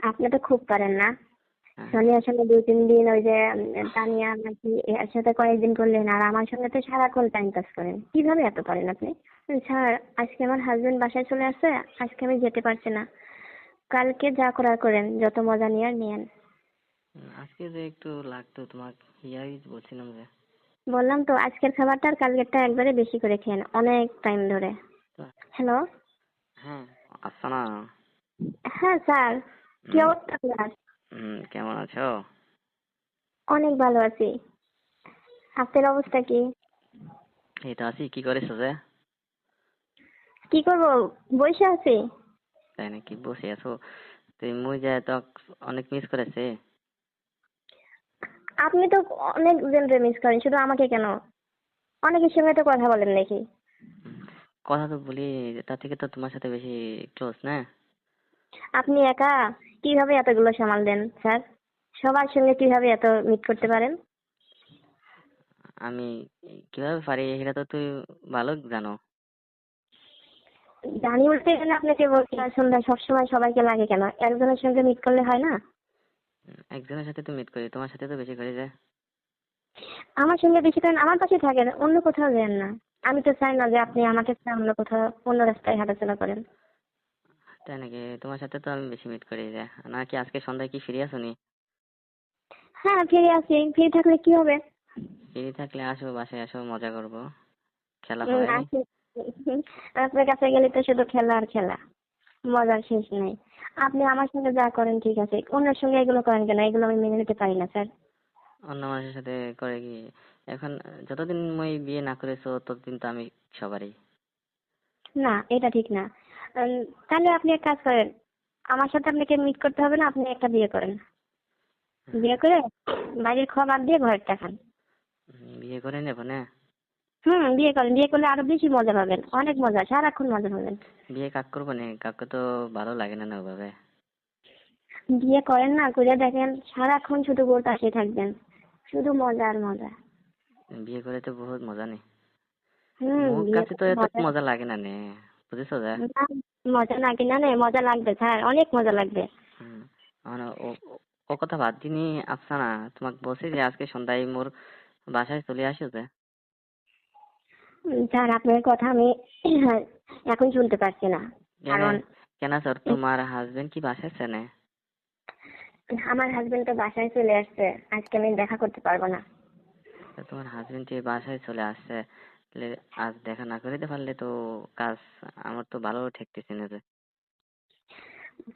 আপনি তো খুব পারেন না। হ্যাঁ। সোনিয়ার সঙ্গে দুই তিন দিন ওই যে তানিয়া নাকি এর সাথে কয়েকদিন করলেন আর আমার সঙ্গে তো সারাক্ষণ টাইম পাস করেন। কীভাবে এত পারেন আপনি? স্যার আজকে আমার হাজবেন্ড বাসায় চলে আসছে আজকে আমি যেতে পারছি না। কালকে যা করার করেন যত মজা নিয়ে আর নিয়েন। আজকে যে একটু লাগতো তোমাকে ইয়াই বলছিলাম যে। বললাম তো আজকের খাবারটা আর কালকেরটা একবারে বেশি করে খেয়েন অনেক টাইম ধরে। হ্যালো হ্যাঁ না হ্যাঁ স্যার। কি অবস্থা হুম, কেমন আছো? অনেক ভালো আছি। আপনার অবস্থা কি? এই তো আছি কি করেছ যে কি করব বসে আছি। তাই নাকি? বসে আছো। তুই মুই যে তো অনেক মিস করেছে। আপনি তো অনেক জনরে মিস করেন শুধু আমাকে কেন? অনেকের সঙ্গে তো কথা বলেন দেখি কথা তো বলি তার থেকে তো তোমার সাথে বেশি ক্লোজ না? আপনি একা? কীভাবে এতগুলো সামাল দেন স্যার? সবার সঙ্গে কীভাবে এত মিট করতে পারেন? আমি কীভাবে পারি? সেটা তো তুই ভালো জানো। জানি বলতে গেলে আপনাকে বলছি আর সন্ধ্যায় সবসময় সবাইকে লাগে কেন? একজনের সঙ্গে মিট করলে হয় না? একজনের সাথে তো মিট করি তোমার সাথে তো বেশি করি যে। আমার সঙ্গে বেশি করেন আমার পাশে থাকেন অন্য কোথাও যান না। আমি তো চাই না যে আপনি আমাকে ছাড়া অন্য কোথাও অন্য রাস্তায় হাঁটাচলা করেন। তাই নাকি? তোমার সাথে তো আমি বেশি মিট করি যে। নাকি আজকে সন্ধ্যায় কি ফিরে আসো নি হ্যাঁ ফিরে আসি। ফিরে থাকলে কি হবে? ফিরে থাকলে আসো বাসায় আসো মজা করব। খেলা হবে নি? আসি। আপনার কাছে গেলে তো শুধু খেলা আর খেলা। মজার শেষ নেই। আপনি আমার সঙ্গে যা করেন ঠিক আছে। অন্যের সঙ্গে এগুলো করেন কেন? এগুলো আমি মেনে নিতে পারি না স্যার। অন্য মানুষের সাথে করে কি? এখন যতদিন মই বিয়ে না করেছ ততদিন তো আমি সবারই। না এটা ঠিক না। তাহলে আপনি এক কাজ করেন। আমার সাথে আপনাকে মিট করতে হবে না আপনি একটা বিয়ে করেন। বিয়ে করে বাড়ির খাওয়া বাদ দিয়ে ঘরেরটা খান। বিয়ে করে নেব না? হুম বিয়ে করেন। বিয়ে করলে আরও বেশি মজা পাবেন অনেক মজা সারাক্ষণ মজা পাবেন। বিয়ে কাক করব না? কাকু তো ভালো লাগে না ওভাবে। বিয়ে করেন না করে দেখেন সারাক্ষণ শুধু বউর পাশে থাকবেন। শুধু মজা আর মজা। বিয়ে করে তো বহুত মজা নেই হুম কাছে তো এত মজা লাগে না নে? বুঝেছ না, মজা না কিনা নে মজা লাগবে স্যার অনেক মজা লাগবে। মানে ও কথা বাদ দিনি আফসানা তোমাকে বলছি যে আজকে সন্ধ্যায় মোর বাসায় চলে আসো যে। স্যার আপনার কথা আমি এখন শুনতে পারছি না। কারণ কেন স্যার তোমার হাজবেন্ড কি বাসায় আছে না? আমার হাজবেন্ড তো বাসায় চলে আসছে আজকে আমি দেখা করতে পারব না। তোমার হাজবেন্ড যে বাসায় চলে আসছে? আজ দেখা না করিতে পারলে তো কাজ আমার তো ভালো ঠেকতেছে না যে।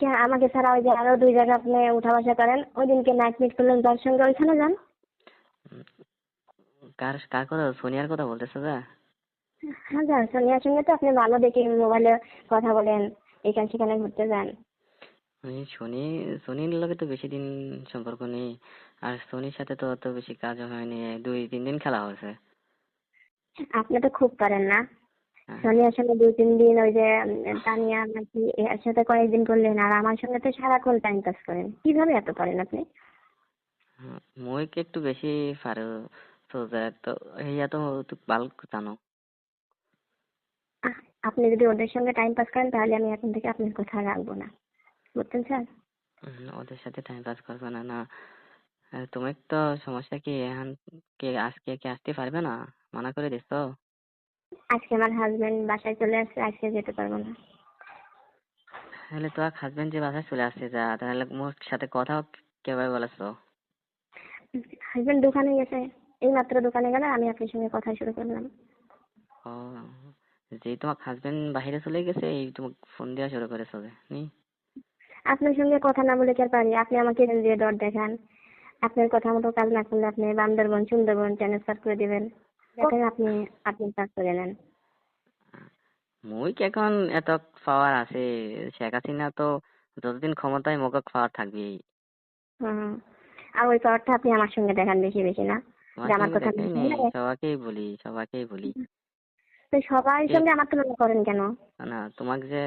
কে আমাকে ছাড়া ওই যে আরও দুই জায়গা আপনি উঠা বসা করেন ওই দিনকে নাইট মিট করলেন যার সঙ্গে ওইখানে যান। কার কার কথা? সোনিয়ার কথা বলতেছো যা হ্যাঁ যান সোনিয়ার সঙ্গে তো আপনি ভালো দেখে মোবাইলে কথা বলেন এখানে সেখানে ঘুরতে যান। আমি সোনি সোনির লগে তো বেশি দিন সম্পর্ক নেই আর সোনির সাথে তো অত বেশি কাজ হয়নি দুই তিন দিন খেলা হয়েছে। আপনি তো খুব পারেন না। হ্যাঁ। সোনিয়ার সঙ্গে দুই তিন দিন ওই যে তানিয়া নাকি এর সাথে কয়েকদিন করলেন আর আমার সঙ্গে তো সারাক্ষণ টাইম পাস করেন। কীভাবে এত পারেন আপনি? হুম, মুইকে একটু বেশি পারো তো তো হেয়া তো ভালো জানো। আপনি যদি ওদের সঙ্গে টাইম পাস করেন তাহলে আমি এখন থেকে আপনার কথা রাখব না। বুঝছেন স্যার ওদের সাথে টাইম পাস করবে না না। তোমার তো সমস্যা কি এখন কে আজকে কি আসতে পারবে না? মানা করে দিস তো? আজকে আমার হাজবেন্ড বাসায় চলে আসছে আজকে যেতে পারব না। তাহলে তোর হাজবেন্ড যে বাসায় চলে আসছে যা তাহলে মোর সাথে কথাও কীভাবে বলেছ হাজবেন্ড দোকানে গেছে এই মাত্র দোকানে গেলে আমি আপনার সঙ্গে কথা শুরু করলাম। ও যেই তোমার হাজবেন্ড বাইরে চলে গেছে এই তোমাকে ফোন দেওয়া শুরু করেছ যে নি? আপনার সঙ্গে কথা না বলে কি আর পারি? আপনি আমাকে দিয়ে ডট দেখান। আপনার কথা মতো কাজ না করলে আপনি বান্দরবন সুন্দরবন ট্রান্সফার করে দিবেন। দেখেন আপনি আপনি কাজ করে নেন। মুই কি এখন এত পাওয়ার আছে শেখ হাসিনা তো যতদিন ক্ষমতায় মোকে পাওয়ার থাকবেই। হুম আর ওই পাওয়ারটা আপনি আমার সঙ্গে দেখান বেশি বেশি না? আমার কথা সবাইকেই বলি সবাইকেই বলি। তো সবার সঙ্গে আমার তুলনা করেন কেন? না তোমাকে যে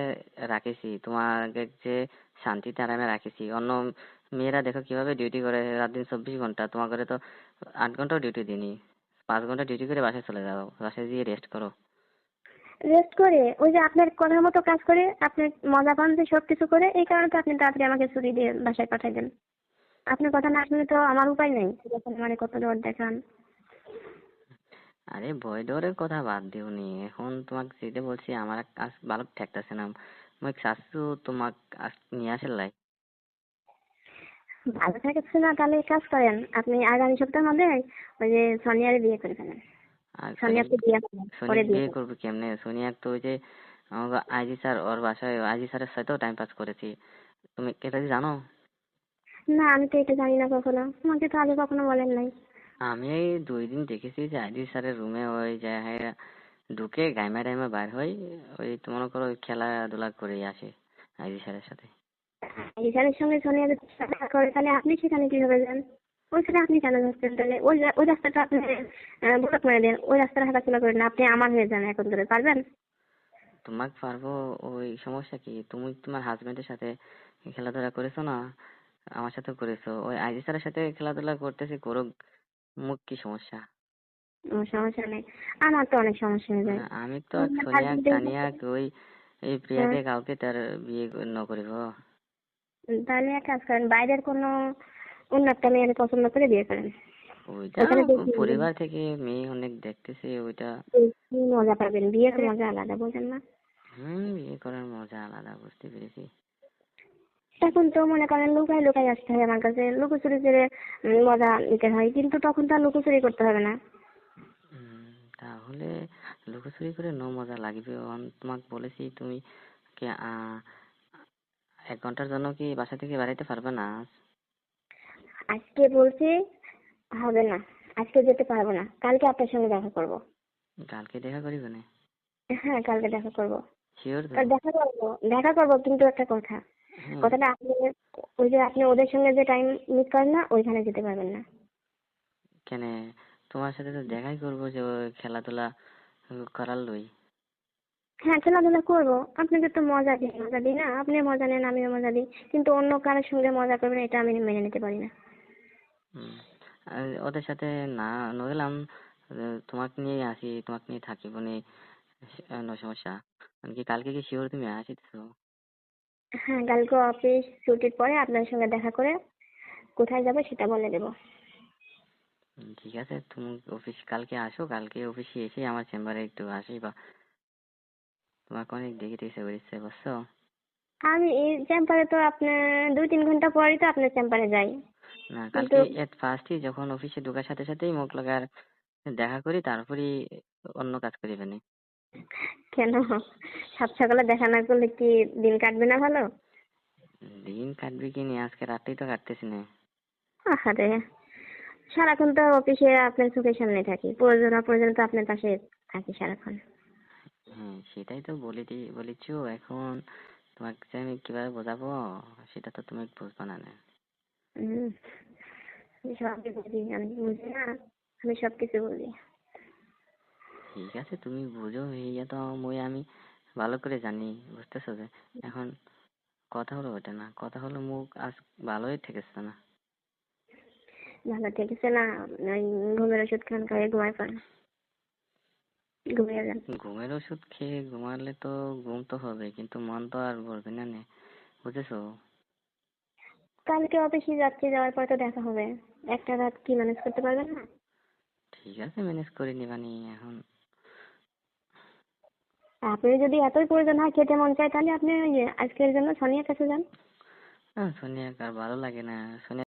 রাখেছি তোমাকে যে শান্তিতে আরামে রাখেছি। অন্য মেয়েরা দেখো কীভাবে ডিউটি করে রাত দিন চব্বিশ ঘণ্টা তোমার ঘরে তো আট ঘন্টাও ডিউটি দিনি পাঁচ ঘণ্টা ডিউটি করে বাসায় চলে যাও বাসায় গিয়ে রেস্ট করো। রেস্ট করে ওই যে আপনার কথার মতো কাজ করে আপনি মজা পান যে সব কিছু করে এই কারণে তো আপনি তাড়াতাড়ি আমাকে ছুটি দিয়ে বাসায় পাঠাই দেন। আপনার কথা না শুনে তো আমার উপায় নেই যখন মানে কত দর দেখান। আরে ভয় ডরের কথা বাদ দিওনি এখন তোমাকে যেতে বলছি আমার কাজ ভালো ঠেকতেছে না। মই চাচ্ছু তোমাক আস- নিয়ে আসার লাই। ভালো থাকছে না তাহলে কাজ করেন আপনি আগামী সপ্তাহের মধ্যে ওই যে সোনিয়ারে বিয়ে করে ফেলেন। সোনিয়াকে বিয়ে করেন করে বিয়ে করবে। কেমনে? সোনিয়া তো ওই যে আমাকে স্যার ওর বাসায় স্যারের সাথেও টাইম পাস করেছি। তুমি এটা কি জানো? না আমি তো এটা জানি না কখনো। আমাকে তো আগে কখনো বলেন নাই। আমি এই দুই দিন দেখেছি যে আইজি স্যারের রুমে ওই যে হ্যাঁ ঢুকে গাইমা টাইমে বার হয় ওই তো মনে করো খেলাধুলা করে আসে আইজি স্যারের সাথে। ইশানের সঙ্গে সোনিয়া দেখা করে তাহলে আপনি সেখানে কীভাবে যান? ওইখানে আপনি কেন যাচ্ছেন? তাহলে ওই ওই রাস্তাটা আপনি ব্লক মেরে দেন। ওই রাস্তাটা হাঁটাচলা করেন না আপনি আমার হয়ে যান এখন ধরে পারবেন? তোমাকে পারব ওই সমস্যা কি? তুমি তোমার হাজবেন্ডের সাথে খেলাধুলা করেছ না? আমার সাথে করেছ। ওই আইজি স্যারের সাথে খেলাধুলা করতেছি করুক মুখ কি সমস্যা? সমস্যা নেই। আমার তো অনেক সমস্যা হয়ে যায়। আমি তো সোনিয়া তানিয়া ওই এই প্রিয়াকে কাউকে তার বিয়ে ন করিব। তাহলে এক কাজ করেন বাইরের কোনো অন্য একটা মেয়ের পছন্দ করে বিয়ে করেন। ওইটা পরিবার থেকে মেয়ে অনেক দেখতেছি ওইটা কি মজা পাবেন। বিয়ের মজা আলাদা বোঝেন না? হুম বিয়ে করার মজা আলাদা বুঝতে পেরেছি। এখন তো মনে করেন লুকাই লুকাই আসতে হয় আমার কাছে। লুকোচুরি করে মজা নিতে হয় কিন্তু তখন তো আর লুকোচুরি করতে হবে না। হুম, তাহলে লুকোচুরি করে ন মজা লাগবে। তোমাকে বলেছি তুমি কি আহ, এক ঘণ্টার জন্য কি বাসা থেকে বেরাইতে পারবে না? আজকে বলছি হবে না আজকে যেতে পারব না কালকে আপনার সঙ্গে দেখা করব। কালকে দেখা করিবে না? হ্যাঁ কালকে দেখা করব। শিওর তো দেখা করব দেখা করব কিন্তু একটা কথা। কথাটা আপনি ওই যে আপনি ওদের সঙ্গে যে টাইম মিট করেন না ওইখানে যেতে পারবেন না। কেন? তোমার সাথে তো দেখাই করব যে খেলাধুলা করার লই। হ্যাঁ খেলাধুলা করব। আপনাকে তো মজা দিই মজা দিই না আপনি মজা নেন আমিও মজা দিই। কিন্তু অন্য কারোর সঙ্গে মজা করবেন এটা আমি মেনে নিতে পারি না। ওদের সাথে না নইলাম তোমাকে নিয়ে আসি তোমাকে নিয়ে থাকিব নি no সমস্যা। মানে কি কালকে কি শিওর তুমি আসিতেছো? হ্যাঁ কালকে অফিস ছুটির পরে আপনার সঙ্গে দেখা করে কোথায় যাব সেটা বলে দেবো। ঠিক আছে তুমি অফিস কালকে আসো কালকে অফিসে এসে আমার চেম্বারে একটু আসিবা। তোমাকে অনেক দেখিতে ইচ্ছে করেছে বুঝছ? আমি এই চেম্বারে তো আপনার দুই তিন ঘণ্টা পরেই তো আপনার চেম্বারে যাই। না কালকে এট ফার্স্টই যখন অফিসে ঢোকার সাথে সাথেই মুখ লাগার দেখা করি তারপরেই অন্য কাজ করিবে না কেন? সাত সকালে দেখা না করলে কি দিন কাটবে না ভালো? দিন কাটবে কি নি? আজকে রাতেই তো কাটতেছি না। আরে সারাক্ষণ তো অফিসে আপনার চোখের সামনে থাকি প্রয়োজন অপ্রয়োজন তো আপনার পাশে থাকি সারাক্ষণ। হ্যাঁ সেটাই তো বলে দি বলেছ এখন তোমাকে যে আমি কীভাবে বোঝাবো সেটা তো তুমি বুঝবা না না। হুম সবই বুঝি আমি বুঝি না আমি সব কিছু বুঝি ঠিক আছে তুমি বুঝো ইয়া তো মই আমি ভালো করে জানি বুঝতেছো যে এখন কথা হলো ওটা না কথা হলো মুখ আজ ভালোই ঠেকেছে না। ভালো ঠেকেছে না ওই ঘুমের ওষুধ খান খাইয়ে ঘুমায় পড়েন ঘুমিয়ে যান ঘুমের ওষুধ খেয়ে ঘুমালে তো ঘুম তো হবে কিন্তু মন তো আর ভরবে না নে বুঝেছ? কালকে অফিসে যাচ্ছি যাওয়ার পর তো দেখা হবে। একটা রাত কি ম্যানেজ করতে পারবেন না? ঠিক আছে ম্যানেজ করে নিবানি এখন। আপনি যদি এতই প্রয়োজন হয় খেতে মন চায় তাহলে আপনি আজকের জন্য সোনিয়ার কাছে যান। সোনিয়া আর ভালো লাগে না। সোনিয়া